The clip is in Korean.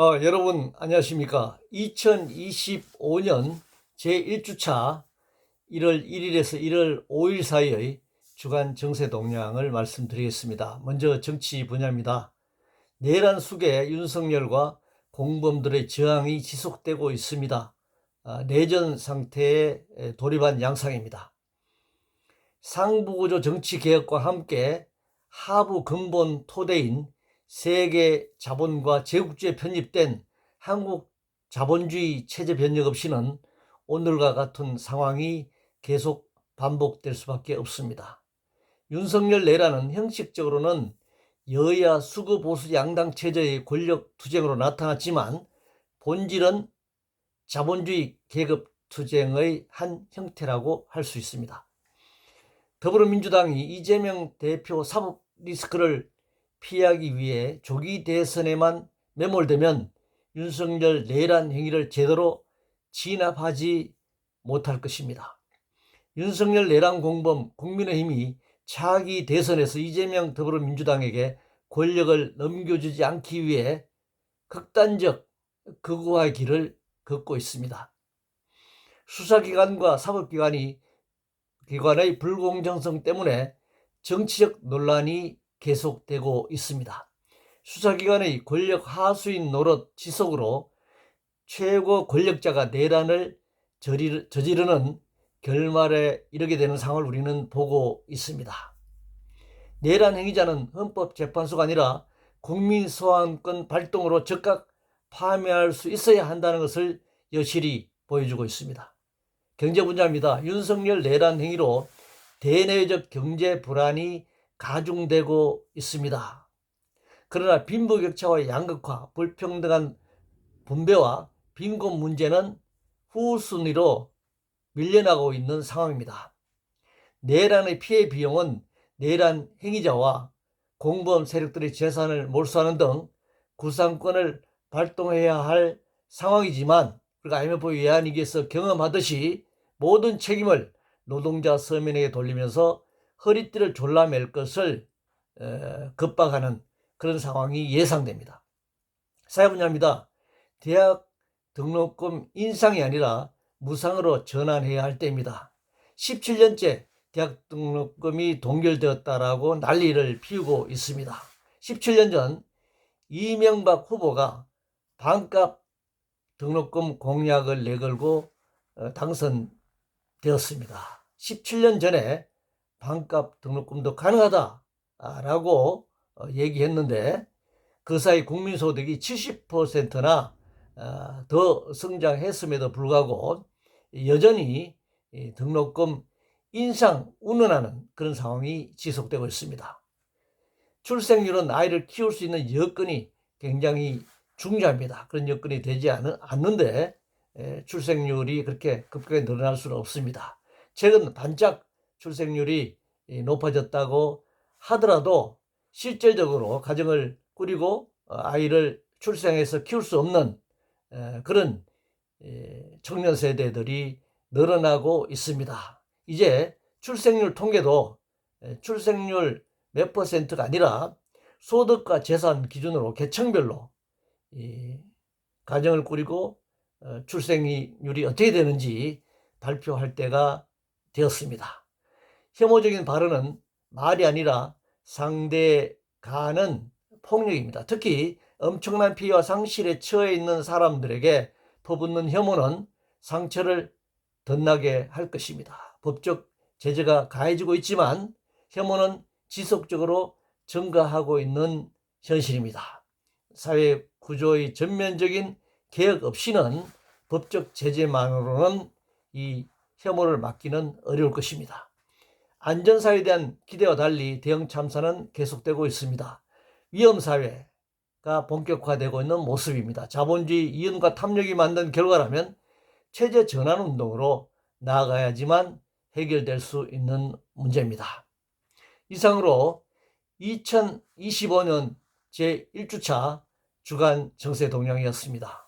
어, 여러분 안녕하십니까? 2025년 제1주차 1월 1일에서 1월 5일 사이의 주간 정세 동향을 말씀드리겠습니다. 먼저 정치 분야입니다. 내란 속에 윤석열과 공범들의 저항이 지속되고 있습니다. 아, 내전 상태에 돌입한 양상입니다. 상부구조 정치 개혁과 함께 하부 근본 토대인 세계 자본과 제국주의에 편입된 한국 자본주의 체제 변혁 없이는 오늘과 같은 상황이 계속 반복될 수밖에 없습니다. 윤석열 내란은 형식적으로는 여야 수구 보수 양당 체제의 권력 투쟁으로 나타났지만 본질은 자본주의 계급 투쟁의 한 형태라고 할 수 있습니다. 더불어민주당이 이재명 대표 사법 리스크를 피하기 위해 조기 대선에만 매몰되면 윤석열 내란 행위를 제대로 진압하지 못할 것입니다. 윤석열 내란 공범 국민의힘이 차기 대선에서 이재명 더불어민주당에게 권력을 넘겨주지 않기 위해 극단적 극우화의 길을 걷고 있습니다. 수사기관과 사법기관이 기관의 불공정성 때문에 정치적 논란이 계속되고 있습니다. 수사기관의 권력 하수인 노릇 지속으로 최고 권력자가 내란을 저지르는 결말에 이르게 되는 상황을 우리는 보고 있습니다. 내란 행위자는 헌법재판소가 아니라 국민소환권 발동으로 즉각 파면할 수 있어야 한다는 것을 여실히 보여주고 있습니다. 경제 분야입니다. 윤석열 내란 행위로 대내적 경제 불안이 가중되고 있습니다. 그러나 빈부격차와 양극화, 불평등한 분배와 빈곤 문제는 후순위로 밀려나고 있는 상황입니다. 내란의 피해 비용은 내란 행위자와 공범 세력들의 재산을 몰수하는 등 구상권을 발동해야 할 상황이지만 우리가 IMF 외환위기에서 경험하듯이 모든 책임을 노동자 서민에게 돌리면서 허리띠를 졸라맬 것을 급박하는 그런 상황이 예상됩니다. 사회 분야입니다. 대학 등록금 인상이 아니라 무상으로 전환해야 할 때입니다. 17년째 대학 등록금이 동결되었다라고 난리를 피우고 있습니다. 17년 전 이명박 후보가 반값 등록금 공약을 내걸고 어, 당선되었습니다. 17년 전에 반값 등록금도 가능하다라고 어, 얘기했는데 그 사이 국민소득이 70%나 어, 더 성장했음에도 불구하고 여전히 등록금 인상 운운하는 그런 상황이 지속되고 있습니다. 출생률은 아이를 키울 수 있는 여건이 굉장히 중요합니다. 그런 여건이 되지 않는데 출생률이 그렇게 급격하게 늘어날 수는 없습니다. 최근 반짝 출생률이 높아졌다고 하더라도 실질적으로 가정을 꾸리고 어, 아이를 출생해서 키울 수 없는 그런 청년 세대들이 늘어나고 있습니다. 이제 출생률 통계도 출생률 몇 퍼센트가 아니라 소득과 재산 기준으로 계층별로 가정을 꾸리고 어, 출생률이 어떻게 되는지 발표할 때가 되었습니다. 혐오적인 발언은 말이 아니라 상대가는 폭력입니다. 특히 엄청난 피해와 상실에 처해 있는 사람들에게 퍼붓는 혐오는 상처를 덧나게 할 것입니다. 법적 제재가 가해지고 있지만 혐오는 지속적으로 증가하고 있는 현실입니다. 사회 구조의 전면적인 개혁 없이는 법적 제재만으로는 이 혐오를 막기는 어려울 것입니다. 안전사회에 대한 기대와 달리 대형 참사는 계속되고 있습니다. 위험사회가 본격화되고 있는 모습입니다. 자본주의 이윤과 탐욕이 만든 결과라면 체제 전환 운동으로 나아가야지만 해결될 수 있는 문제입니다. 이상으로 2025년 제1주차 주간 정세 동향이었습니다.